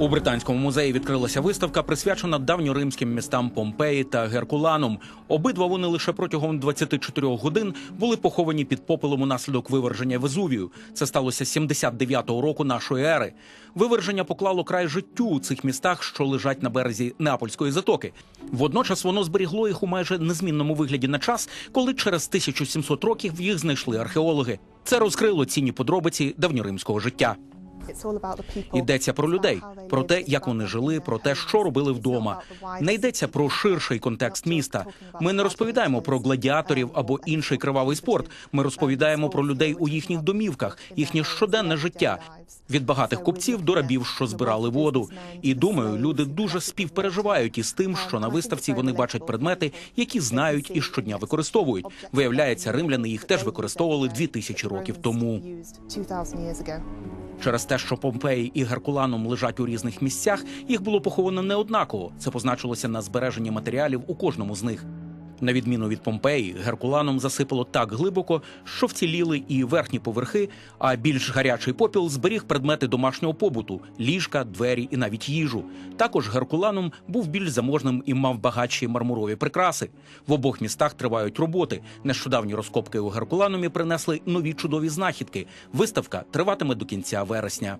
У британському музеї відкрилася виставка, присвячена давньоримським містам Помпеї та Геркуланум. Обидва вони лише протягом 24 годин були поховані під попелом унаслідок виверження Везувію. Це сталося 79-го року нашої ери. Виверження поклало край життю у цих містах, що лежать на березі Неапольської затоки. Водночас воно зберігло їх у майже незмінному вигляді на час, коли через 1700 років їх знайшли археологи. Це розкрило цінні подробиці давньоримського життя. Йдеться про людей, про те, як вони жили, про те, що робили вдома. Не йдеться про ширший контекст міста. Ми не розповідаємо про гладіаторів або інший кривавий спорт. Ми розповідаємо про людей у їхніх домівках, їхнє щоденне життя. Від багатих купців до рабів, що збирали воду. І думаю, люди дуже співпереживають із тим, що на виставці вони бачать предмети, які знають і щодня використовують. Виявляється, римляни їх теж використовували дві тисячі років тому. Через те, що Помпеї і Геркуланум лежать у різних місцях, їх було поховано неоднаково. Це позначилося на збереженні матеріалів у кожному з них. На відміну від Помпеї, Геркуланом засипало так глибоко, що вціліли і верхні поверхи, а більш гарячий попіл зберіг предмети домашнього побуту: ліжка, двері і навіть їжу. Також Геркуланом був більш заможним і мав багатші мармурові прикраси. В обох містах тривають роботи. Нещодавні розкопки у Геркуланумі принесли нові чудові знахідки. Виставка триватиме до кінця вересня.